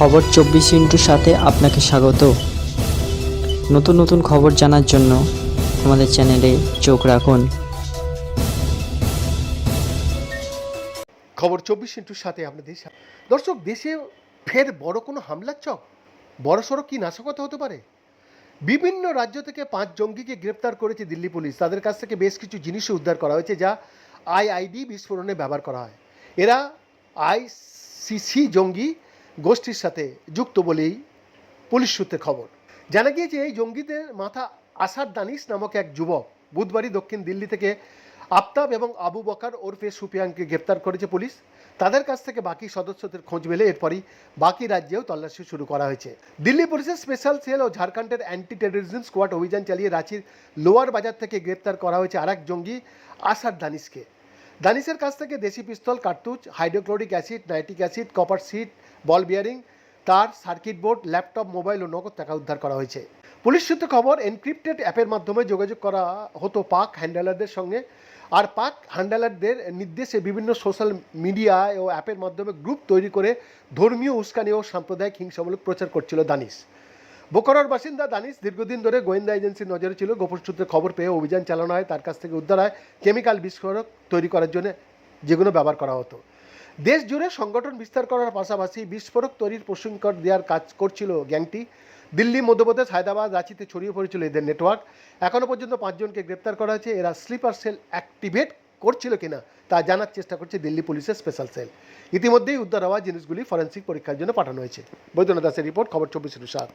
খবর চব্বিশ ইন্টুর সাথে আপনাকে স্বাগত। নতুন নতুন খবর জানার জন্য আমাদের চ্যানেলে চোখ রাখুন। খবর চব্বিশ ইন্টুর সাথে আপনাদের দর্শক, দেশে ফের বড় কোনো হামলার চক? বড় সড়ো কি নাশকতা হতে পারে? বিভিন্ন রাজ্য থেকে পাঁচ জঙ্গিকে গ্রেপ্তার করেছে দিল্লি পুলিশ। তাদের কাছ থেকে বেশ কিছু জিনিসও উদ্ধার করা হয়েছে, যা আইআইডি বিস্ফোরণে ব্যবহার করা হয়। এরা আইসিসি জঙ্গি গোষ্ঠীর সাথে যুক্ত বলেই পুলিশ সূত্রে খবর। জানা গিয়েছে, এই জঙ্গিদের মাথা আসাদ দানিশ নামক এক যুবক বুধবারই দক্ষিণ দিল্লি থেকে আফতাব এবং আবু বকার ওরফে সুপিয়ানকে গ্রেপ্তার করেছে পুলিশ। তাদের কাছ থেকে বাকি সদস্যদের খোঁজ মেলে, এরপরই বাকি রাজ্যেও তল্লাশি শুরু করা হয়েছে। দিল্লি পুলিশের স্পেশাল সেল ও ঝাড়খণ্ডের অ্যান্টি টেরোরিজম স্কোয়াড অভিযান চালিয়ে রাঁচির লোয়ার বাজার থেকে গ্রেপ্তার করা হয়েছে আরেক জঙ্গি আসাদ দানিশকে। দানিশের কাছ থেকে দেশি পিস্তল, কার্তুজ, hydrochloric acid, nitric acid, copper sheet, ball bearing, তার সার্কিট বোর্ড, ল্যাপটপ, মোবাইল ও নগদ টাকা উদ্ধার করা হয়েছে। পুলিশ সূত্রে খবর, এনক্রিপ্টেড অ্যাপের মাধ্যমে যোগাযোগ করা হতো পাক হ্যান্ডেলারদের সঙ্গে। আর পাক হ্যান্ডেলারদের নির্দেশে বিভিন্ন সোশ্যাল মিডিয়া ও অ্যাপের মাধ্যমে গ্রুপ তৈরি করে ধর্মীয় উস্কানি ও সাম্প্রদায়িক হিংসামূলক প্রচার করছিল দানিশ বোকারার বাসিন্দা দানিশ দীর্ঘদিন ধরে গোয়েন্দা এজেন্সির নজরে ছিল। গোপন সূত্রে খবর পেয়ে অভিযান চালানো হয়। তার কাছ থেকে উদ্ধার হয় কেমিক্যাল বিস্ফোরক তৈরি করার জন্য যেগুলো ব্যবহার করা হতো। দেশ জুড়ে সংগঠন বিস্তার করার পাশাপাশি বিস্ফোরক তৈরির প্রশিক্ষণ দেওয়ার কাজ করছিল গ্যাংটি। দিল্লি, মধ্যপ্রদেশ, হায়দ্রাবাদ, রাঁচিতে ছড়িয়ে পড়েছিল এদের নেটওয়ার্ক। এখনও পর্যন্ত পাঁচজনকে গ্রেপ্তার করা হয়েছে। এরা স্লিপার সেল অ্যাক্টিভেট করছিল কিনা তা জানার চেষ্টা করছে দিল্লি পুলিশের স্পেশাল সেল। ইতিমধ্যেই উদ্ধার হওয়া জিনিসগুলি ফরেন্সিক পরীক্ষার জন্য পাঠানো হয়েছে। বৈদ্যনাথ দাসের রিপোর্ট, খবর চব্বিশ সাত।